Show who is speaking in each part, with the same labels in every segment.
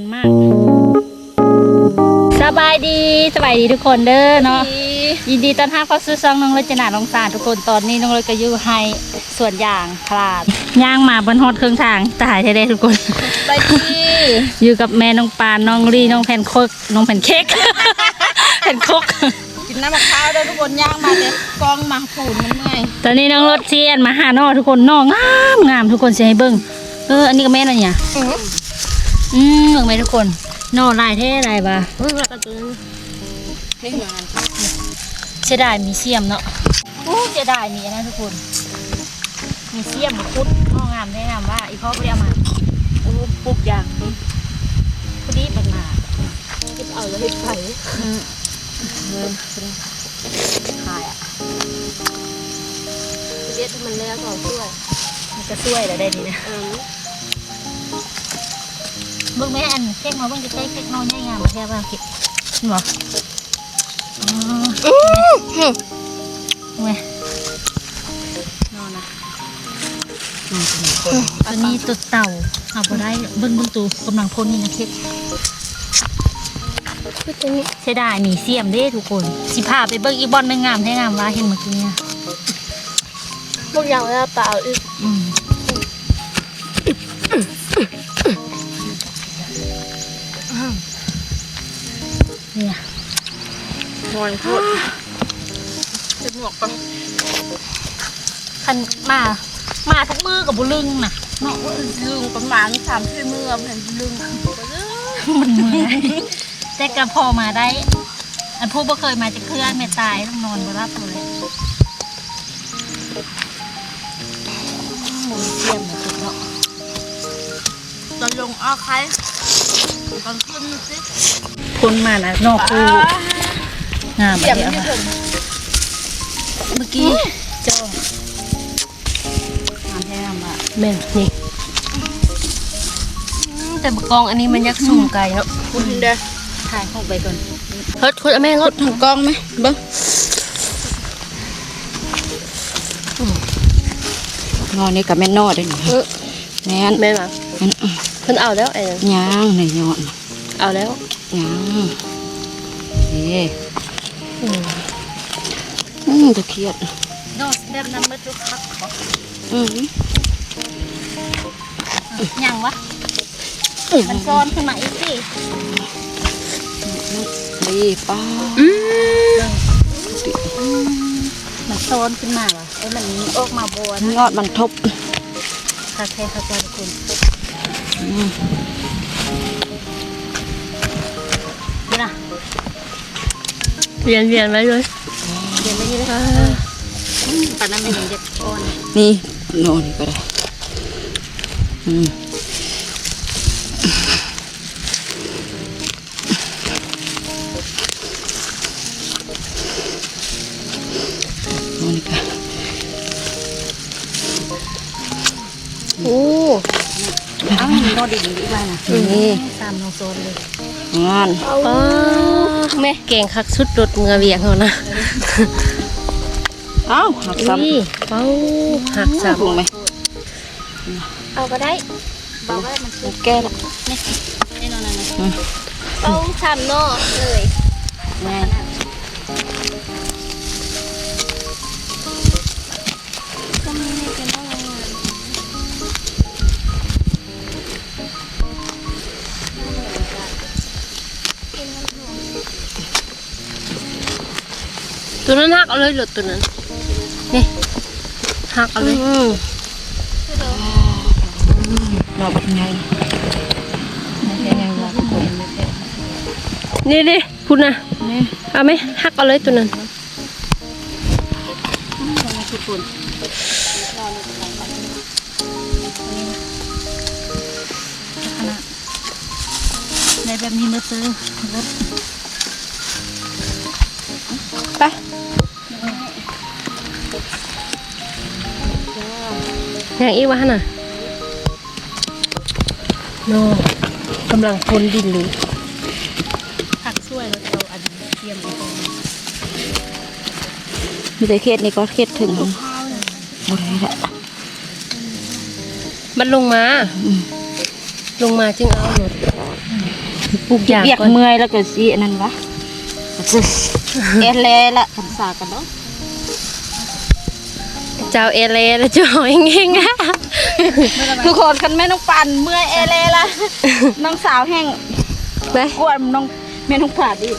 Speaker 1: มันมาก สบายดีสบายดีทุกคนเด้อเนาะยินดีต้อนรับเข้าสู่ช่องน้องรจนาลองสารทุกคนตอนนี้น้องรจก็อยู่ให้ส่วนอย่างพลาดย่างมาบนฮอดเครื่องทางตายแท้ๆทุกคน
Speaker 2: ไปดี
Speaker 1: อยู่กับแม่น้องปานน้องรีน้องแผ่นโคกน้องแผ่นเค้กแผ่นโคก
Speaker 2: กินน้ำมะพร้าวเด้อทุกคนย่างมาเลยกองมาผูนมันเมื่อย
Speaker 1: ตอนนี้น้องรถเทียนมาหาน้อทุกคนน้องงามงามทุกคนสิให้เบิ่งเอออันนี้ก็แม่นอะไรเนี่ย อืมเบิ่งไหมทุกคนน้อลายเท่ลายบ่า
Speaker 2: เฮ้ยกระตุ้นนี่งาน
Speaker 1: เสียดายมีเสียมเนาะโอ้เสียดายมีอันนะทุกคน มีเสียมมาคุดน้องงามแนะนำว่าอีพ่อบ่ได้เอามาโอ้ปลูกยางนี่พอดีเป็นมา
Speaker 2: คิดเอาแล้วให้ไป
Speaker 1: ขายอะ
Speaker 2: เรียกมันแล้วก่อนด้วย
Speaker 1: มันก็ช่วยแล้วได้ดีนะ
Speaker 2: เออ
Speaker 1: เบิ่งแม่อันเค้กมาเบิ่งจะใช้เค้กน้อยใหญ่งามมาแค่ว่าเค้กเห็นบ่อ๋อแม่นอนนะตัวนี้ตัวเต่าเอาบ่ได้เบิ่งเบิ่งตัวกำลังพ่นนี่นะเค้ก
Speaker 2: คือตัวนี้
Speaker 1: เสียดายมีเสียมเด้ทุกคน สิพาไปเบิ่งอีบอลไม่งามแท้งามว่าเห็นเมื่อกี้เนี่ย
Speaker 2: พวกอย่างแล้วเปล่าอีก
Speaker 1: อืม เนี่ย
Speaker 2: นอนโคตรจะหมวกก่อน
Speaker 1: คันมา มาทุกมือกับบุลึงน่ะเนาะ
Speaker 2: ลึงประมาณสามสี่มือเห็นลึง
Speaker 1: มันเมื่อยแต่ก็พอมาได้ อันผู้บ่เคยมาจะเคลื่อนไม่ตายต้องนอนบ่รับเลยหมุนเสียมเหมือนกันเนาะ
Speaker 2: ตอนลงเอาใครตอนขึ้นสิ
Speaker 1: คนมานะนอกคูงาม
Speaker 2: เสีย
Speaker 1: เดี
Speaker 2: ม
Speaker 1: ยว
Speaker 2: ที่
Speaker 1: ค่ะ
Speaker 2: ถึง
Speaker 1: เมื่อกี้จ้องงามแท้งามอะ
Speaker 2: แม่นี่แต่บกองอันนี้มันยักสูงไกลเนาะคุณเด้อ
Speaker 1: ถ่ายเข้าไปก่อน
Speaker 2: เฮ้ยคุณแม่รถถึงกองไหมเบิ้ง
Speaker 3: นอนนี่กับแม่นอได้หนิ
Speaker 2: เออ
Speaker 3: แม่น
Speaker 2: แม่มาเพิ่นเอาแล้วไอ้
Speaker 3: ย่างในยอด
Speaker 2: เอาแล้ว
Speaker 3: ย่างเอ้อืมตะเคียด
Speaker 1: โน้ตแบบนั้นมาจุกคักขอ
Speaker 3: อืม
Speaker 1: ยังวะมันซ้อนขึ้นมาอีกสิ
Speaker 3: ดีป้า
Speaker 1: มันซ้อนขึ้นมาวะเอ้ยมันมีออกมาบัวนะ
Speaker 3: ยอดมันทบ
Speaker 1: คักแท้คักแท้ทุกคน
Speaker 2: เวียนเวียนไว้เลย
Speaker 1: เดี๋ยวไม่ยืดเลยตอนนั้นมันยังเด็กอ่อน
Speaker 3: นี่นอนนี่ก็ได้อืมนอนนี่ก็
Speaker 2: โอ้
Speaker 1: อ้าวมันก็ดิ่งดีว่านะ
Speaker 3: นี่
Speaker 1: ตามน้องโซนเลย
Speaker 3: งาน
Speaker 2: ป้า แม่เก่งคักสุดรถเงือเวียงเขานะ
Speaker 3: เอ้าหักซ้
Speaker 2: นี่เป้าหักำซ้ำ
Speaker 3: ถูกไหม
Speaker 2: เอาก็ได้
Speaker 1: บอกว่ามันคือ
Speaker 3: แก้ละ
Speaker 1: นี่นี่นอนนั่นนะ
Speaker 2: เป้าซ้ำเนาะเลย ตัวนั้นหักเอาเลยรถตัวนั้นนี่หักเอาเลย
Speaker 3: รอบัดไงแค่ยังรอทุกคน
Speaker 2: นี่ดิคุณนะ
Speaker 3: นี่
Speaker 2: เอาไหมหักเอาเลยตัวนั้น
Speaker 1: ทุกคนขนาดในแบบนี้มาซื้อรถ
Speaker 2: ไป ย่างอีกวะน่ะโนกำลังคนดินเลย
Speaker 1: ผักช่วยแล้วเอาอันเทียมไปตรง
Speaker 3: มีแต่เข็ดนี่ก็เข็ดถึงหมดเลยละ
Speaker 2: มันลงมา ลงมาจึงเอารถ
Speaker 3: อปลูกอย่าง
Speaker 1: เบียก
Speaker 3: ก่อน
Speaker 1: เมื่อยแล้วก็สิอันนั้นวะเอดแลละคันสากันเนาะ
Speaker 3: เจ้าเอเลแล้วเจ้าเองเองอะ
Speaker 2: ทุกคนคันแม่น้องปันเมื่อยเอเลละน้องสาวแห้ง
Speaker 3: ไป
Speaker 2: กวนน้องแม่น้องผาดอีก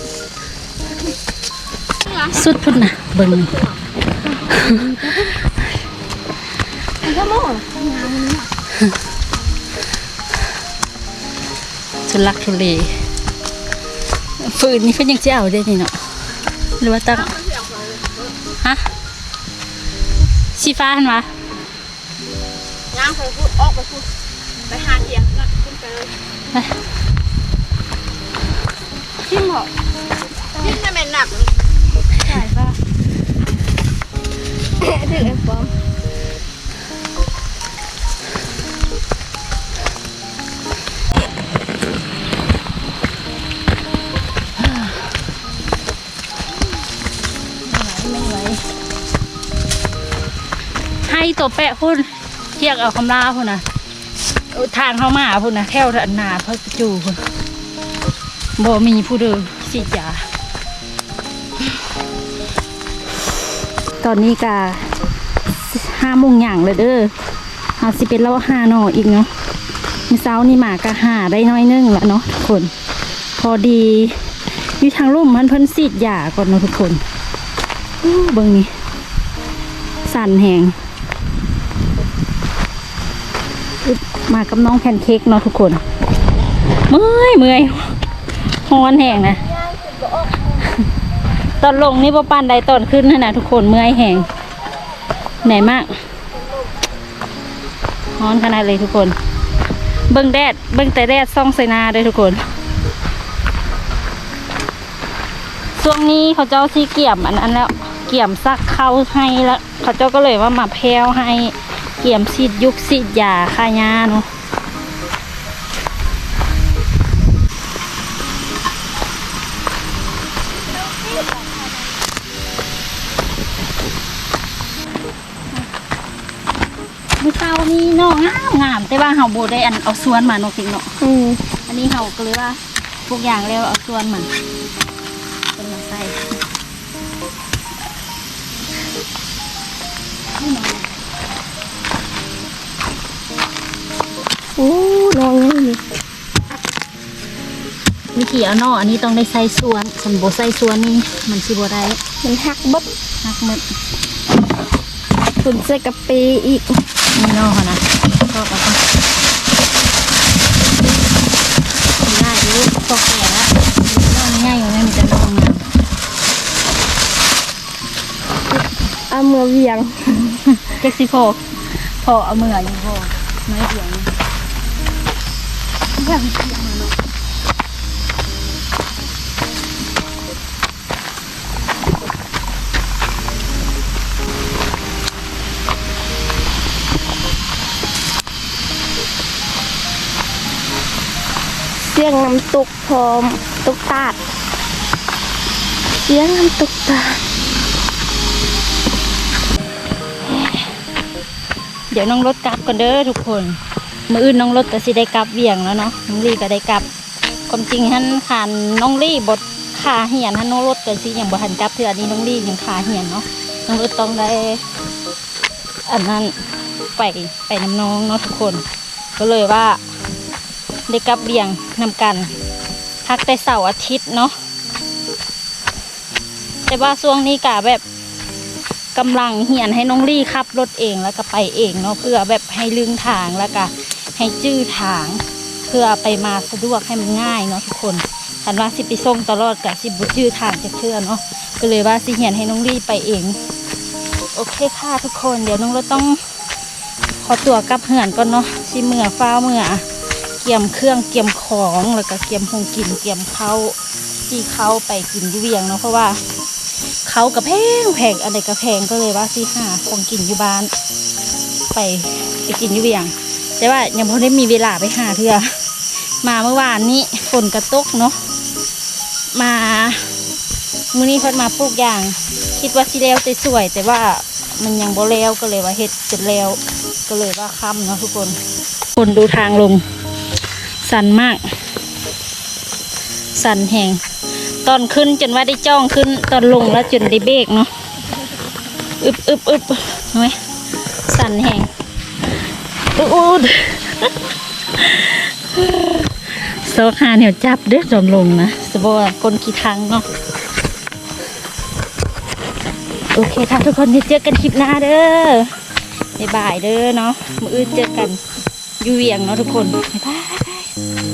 Speaker 1: สุดพุ่นน่ะเบิ่งทุลักทุเลฟืนนี่เพิ่นยังสิเอาได้นี่เนาะหรือว่าตั้งฮะ สีฟ้าหั่นวะ
Speaker 2: ย่างไปพูดออกไปพูดไปหาเทียงนะขึ้นไปเลย
Speaker 1: ไป
Speaker 2: ทิมเหรอทิมจะเป็นหนักใช่ป่ะถึงไอ้ปอม
Speaker 1: ไม่ ตัวแปะพุ่นเทียกเอาคำลาพุ่นนะทางเข้ามาพุ่นนะแถวหนาพระจูพุ่นบ่มีผู้เดินสีดยาตอนนี้กะห้าโมงอย่างเลยเด้อเอาสิเป็นแล้วห้าหนออีกเนาะมีเช้านี่หมากะหาได้น้อยนึงละเนาะทุกคน พอดีอยู่ทางลุ่มมันเพิ่นสีดยาก่อนเนาะทุกคนเบิ่งนี่สั่นแหง มากับน้องแพนเค้กเนาะทุกคน เมื่อยเมื่อยฮอนแหงนะ ตอนลงนี่บ่ปานใดตอนขึ้นนั่นนะทุกคนเมื่อยแหงเหนื่อยมากร้อนขนาดเลยทุกคน เบิ่งแดด เบิ่งแต่แดดส่องใส่นาเลยทุกคนช่วงนี้เขาเจ้าซีเกี่ยมอันอันแล้ว เกี่ยมซักเข้าให้แล้ว เขาเจ้าก็เลยว่ามาแพรวให้ เกี่ยมซีดยุกซีดยาคายาเนาะเมื่อเช้านี้เนาะงามงาม แต่ว่าเฮาบ่ได้อันเอาสวนมาเนาะพี่เนาะ
Speaker 3: อืม
Speaker 1: อันนี้เฮาก็เลยว่าทุกอย่างแล้วเอาสวนมันเป็นมาใส่ วิธีเอาเนาะอันนี้ต้องได้ใส่สวนคันบ่ใส่สวนนี่มันสิบ่ได้
Speaker 3: มันหักบด
Speaker 1: หักหมด
Speaker 3: ฝุ่นใส่กะปิอีก
Speaker 1: นี่เนาะเขานะก็เอาไปได้ดูตกแก่แล้วเนาะง่ายอยู่นะมีแต่เนาะงาม
Speaker 3: เอามือเวียง
Speaker 1: เจ็กซิโพพอเอามืออยู่พอไม่เดียวนี่แบบเสียง
Speaker 3: สียงน้ำตกพร้อมตกตาด เสียงน้ำตกตาด
Speaker 1: เดี๋ยวน้องรถกลับก่อนเด้อทุกคน มืออื่นน้องรถก็สิได้กลับเวียงแล้วเนาะ น้องลี่ก็ได้กลับ ความจริงฮันขานน้องลี่บทขาเหียนฮันน้องรถก็สิอยังบ่ทันกลับเทื่อนี้น้องลี่ยังขาเหียนเนาะ น้องรถต้องได้ อันนั้นไปไปน้ำน้องเนาะทุกคน ก็เลยว่า ได้กลับเวียงนำกันพักแต่เสาร์อาทิตย์เนาะแต่ว่าช่วงนี้กะแบบกำลังเหียนให้น้องลี่ขับรถเองแล้วก็ไปเองเนาะเพื่อแบบให้ลึงทางแล้วก็ให้จื้อทาง เพื่อไปมาสะดวกให้มันง่ายเนาะทุกคนคันว่าสิไปส่งตลอดกะสิบุจื้อทางจะเชื่อเนาะก็เลยว่าสิเหียนให้น้องลี่ไปเอง โอเคค่ะทุกคน เดี๋ยวน้องเราต้องขอตัวกลับเหือนก่อนเนาะสิเมื่อฟ้าเมื่อ เกี่ยมเครื่องเกี่ยมของแล้วก็เกี่ยมหงกินเกี่ยมเขาที่เขาไปกินอยู่เวียงเนาะเพราะว่าเขากับแพงแพงอะไรก็แพงก็เลยว่าสิหาของกินอยู่บ้าน ไปไปกินอยู่เวียง แต่ว่ายังพอได้มีเวลาไปหาเถือมาเมื่อวานนี้ฝนกระตกเนาะมามื้อนี้เพิ่นมาปลูกอย่าง คิดว่าสิแล้วแต่สวย แต่ว่ามันยังบ่แล้วก็เลยว่าเฮ็ดจนแล้วก็เลยว่าค่ำเนาะทุกคน คนดูทางลง สันมาก สั่นแหงตอนขึ้นจนว่าได้จ้องขึ้น ตอนลงแล้วจนได้เบรกเนาะอึบอึบอึบเห็นไหมสั่นแหงอุ๊ดโซคาเหนียวจับเด้อตอนลงนะสบว่าคนกี่ทางเนาะโอเคค่ะทุกคนเดี๋ยวเจอกันคลิปหน้าเด้อบ๊ายบายเด้อเนาะมืออื่นเจอกันอยูเวียงเนาะทุกคนบ๊ายบาย Thank you.